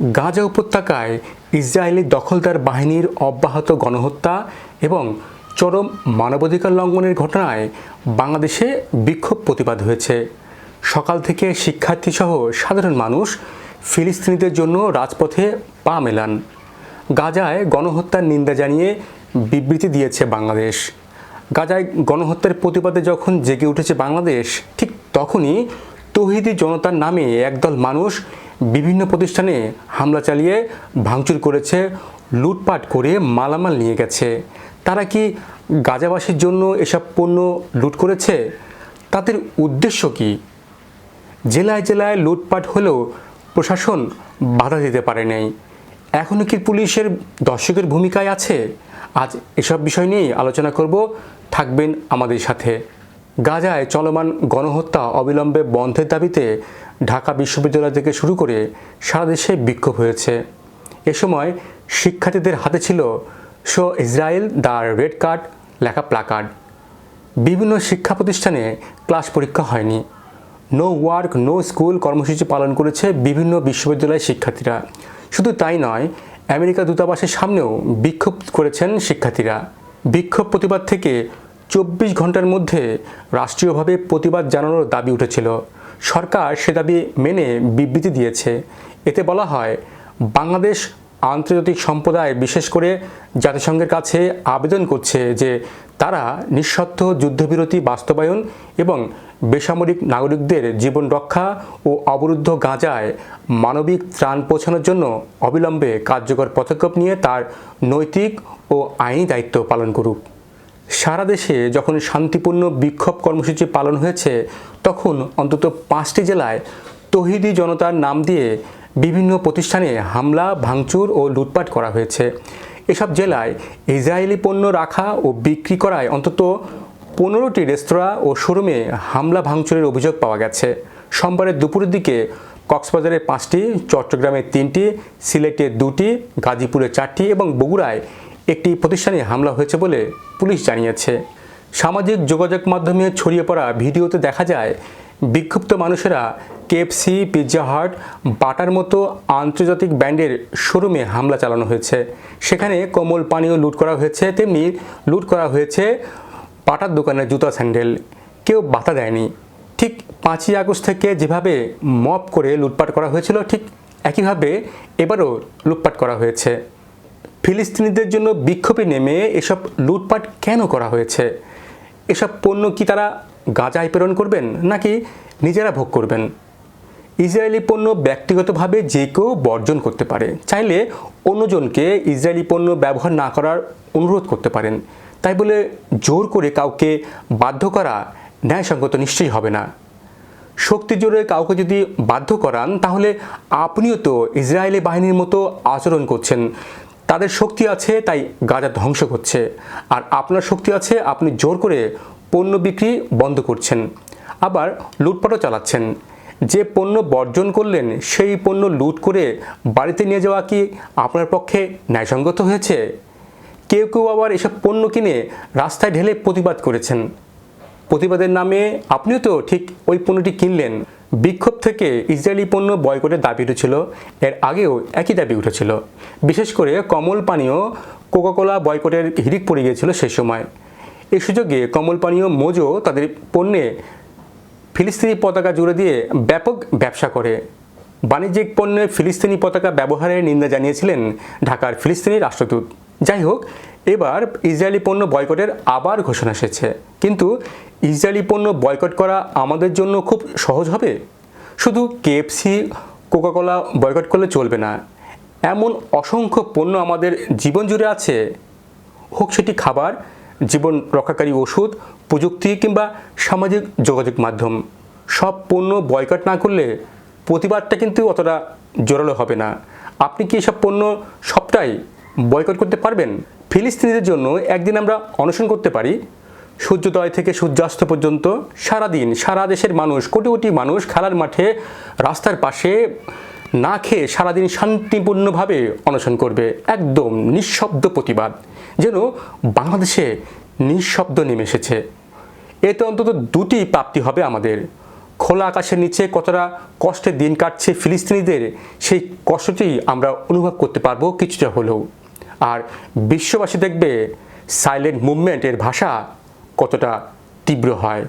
গাজা উপত্যকায় ইসরায়েলি দখলদার বাহিনীর অব্যাহত গণহত্যা এবং চরম মানবাধিকার লঙ্ঘনের ঘটনায় বাংলাদেশে বিক্ষোভ প্রতিবাদ হয়েছে। সকাল থেকে শিক্ষার্থীসহ সাধারণ মানুষ ফিলিস্তিনিদের জন্য রাজপথে পা মেলান। গাজায় গণহত্যার নিন্দা জানিয়ে বিবৃতি দিয়েছে বাংলাদেশ। গাজায় গণহত্যার প্রতিবাদে যখন জেগে উঠেছে বাংলাদেশ, ঠিক তখনই তহিদি জনতার নামে একদল মানুষ বিভিন্ন প্রতিষ্ঠানে হামলা চালিয়ে ভাঙচুর করেছে, লুটপাট করে মালামাল নিয়ে গেছে। তারা কি গাজাবাসীর জন্য এসব পণ্য লুট করেছে? তাদের উদ্দেশ্য কী? জেলায় জেলায় লুটপাট হলেও প্রশাসন বাধা দিতে পারে নাই। এখনও কি পুলিশের দর্শকের ভূমিকায় আছে? আজ এসব বিষয় নিয়েই আলোচনা করব। থাকবেন আমাদের সাথে। গাজায় চলমান গণহত্যা অবিলম্বে বন্ধের দাবিতে ঢাকা বিশ্ববিদ্যালয় থেকে শুরু করে সারা দেশে বিক্ষোভ হয়েছে। এ সময় শিক্ষার্থীদের হাতে ছিল show Israel the red card লেখা প্লাকার্ড। বিভিন্ন শিক্ষা প্রতিষ্ঠানে ক্লাস পরীক্ষা হয়নি। নো ওয়ার্ক, নো স্কুল কর্মসূচি পালন করেছে বিভিন্ন বিশ্ববিদ্যালয়ের শিক্ষার্থীরা। শুধু তাই নয়, আমেরিকা দূতাবাসের সামনেও বিক্ষোভ করেছেন শিক্ষার্থীরা। বিক্ষোভ প্রতিবাদ থেকে চব্বিশ ঘণ্টার মধ্যে রাষ্ট্রীয়ভাবে প্রতিবাদ জানানোর দাবি উঠেছিল। সরকার সে দাবি মেনে বিবৃতি দিয়েছে। এতে বলা হয়, বাংলাদেশ আন্তর্জাতিক সম্প্রদায় বিশেষ করে জাতিসংঘের কাছে আবেদন করছে যে তারা নিঃশর্ত যুদ্ধবিরতি বাস্তবায়ন এবং বেসামরিক নাগরিকদের জীবন রক্ষা ও অবরুদ্ধ গাঁজায় মানবিক ত্রাণ পৌঁছানোর জন্য অবিলম্বে কার্যকর পদক্ষেপ নিয়ে তার নৈতিক ও আইনি দায়িত্ব পালন করুক। সারা দেশে যখন শান্তিপূর্ণ বিক্ষোভ কর্মসূচি পালন হয়েছে, তখন অন্তত পাঁচটি জেলায় তহিদি জনতার নাম দিয়ে বিভিন্ন প্রতিষ্ঠানে হামলা, ভাঙচুর ও লুটপাট করা হয়েছে। এসব জেলায় ইসরায়েলি পণ্য রাখা ও বিক্রি করায় অন্তত পনেরোটি রেস্তোরাঁ ও শোরুমে হামলা, ভাঙচুরের অভিযোগ পাওয়া গেছে। সোমবারের দুপুরের দিকে কক্সবাজারে পাঁচটি, চট্টগ্রামে তিনটি, সিলেটে দুটি, গাজীপুরে চারটি এবং বগুড়ায় একটি প্রতিষ্ঠানে হামলা হয়েছে বলে পুলিশ জানিয়েছে। সামাজিক যোগাযোগ মাধ্যমে ছড়িয়ে পড়া ভিডিওতে দেখা যায়, বিক্ষুব্ধ মানুষেরা কেএফসি পিৎজা হাট, বাটার মতো আন্তর্জাতিক ব্র্যান্ডের শোরুমে হামলা চালানো হয়েছে। সেখানে কোমল পানীয় লুট করা হয়েছে, তেমনি লুট করা হয়েছে পাটার দোকানের জুতা স্যান্ডেল। কেউ বাতা দেয়নি। ঠিক পাঁচই আগস্ট থেকে যেভাবে মপ করে লুটপাট করা হয়েছিল, ঠিক একইভাবে এবারও লুটপাট করা হয়েছে। ফিলিস্তিনিদের জন্য বিক্ষোভে নেমে এসব লুটপাট কেন করা হয়েছে? এসব পণ্য কি তারা গাজায় প্রেরণ করবেন নাকি নিজেরা ভোগ করবেন? ইসরায়েলি পণ্য ব্যক্তিগতভাবে যে কেউ বর্জন করতে পারে। চাইলে অন্যজনকে ইসরায়েলি পণ্য ব্যবহার না করার অনুরোধ করতে পারেন। তাই বলে জোর করে কাউকে বাধ্য করা ন্যায়সঙ্গত নিশ্চয়ই হবে না। শক্তি জোরে কাউকে যদি বাধ্য করান, তাহলে আপনিও তো ইসরায়েলি বাহিনীর মতো আচরণ করছেন। তাদের শক্তি আছে, তাই গাজা ধ্বংস করছে আর আপনার শক্তি আছে, আপনি জোর করে পণ্য বিক্রি বন্ধ করছেন। আবার লুটপাটও চালাচ্ছেন। যে পণ্য বর্জন করলেন, সেই পণ্য লুট করে বাড়িতে নিয়ে যাওয়া কি আপনার পক্ষে ন্যায়সঙ্গত হয়েছে? কেউ কেউ আবার এসব পণ্য কিনে রাস্তায় ঢেলে প্রতিবাদ করেছেন। প্রতিবাদের নামে আপনিও তো ঠিক ওই পণ্যটি কিনলেন। বিক্ষোভ থেকে ইসরায়েলি পণ্য বয়কটের দাবি উঠেছিল। এর আগেও একই দাবি উঠেছিল। বিশেষ করে কমল পানীয় কোকাকোলা বয়কটের হিড়িক পড়ে গিয়েছিল সে সময়। এই সুযোগে কমল পানীয় মোজো তাদের পণ্যে ফিলিস্তিনি পতাকা জুড়ে দিয়ে ব্যাপক ব্যবসা করে। বাণিজ্যিক পণ্যে ফিলিস্তিনি পতাকা ব্যবহারের নিন্দা জানিয়েছিলেন ঢাকার ফিলিস্তিনি রাষ্ট্রদূত। যাই হোক এবার ইসরায়েলি পণ্য বয়কটের আবার ঘোষণা এসেছে। কিন্তু ইসরায়েলি পণ্য বয়কট করা আমাদের জন্য খুব সহজ হবে? শুধু কেএফসি কোকাকোলা বয়কট করলে চলবে না। এমন অসংখ্য পণ্য আমাদের জীবন জুড়ে আছে। হোক সেটি খাবার, জীবন রক্ষাকারী ওষুধ, প্রযুক্তি কিংবা সামাজিক যোগাযোগ মাধ্যম। সব পণ্য বয়কট না করলে প্রতিবাদটা কিন্তু অতটা জোরালো হবে না। আপনি কি এসব পণ্য সবটাই বয়কট করতে পারবেন? ফিলিস্তিনিদের জন্য একদিন আমরা অনশন করতে পারি। সূর্যোদয় থেকে সূর্যাস্ত পর্যন্ত সারা দিন সারা দেশের মানুষ, কোটি কোটি মানুষ খেলার মাঠে রাস্তার পাশে না খেয়ে সারাদিন শান্তিপূর্ণভাবে অনশন করবে। একদম নিঃশব্দ প্রতিবাদ। যেন বাংলাদেশে নিঃশব্দ নেমে এসেছে। এতে অন্তত দুটি প্রাপ্তি হবে আমাদের। খোলা আকাশের নিচে কতটা কষ্টে দিন কাটছে ফিলিস্তিনিদের, সেই কষ্টটি আমরা অনুভব করতে পারব কিছুটা হলেও। আর বিশ্ববাসী দেখবে সাইলেন্ট মুভমেন্টের ভাষা কতটা তীব্র হয়।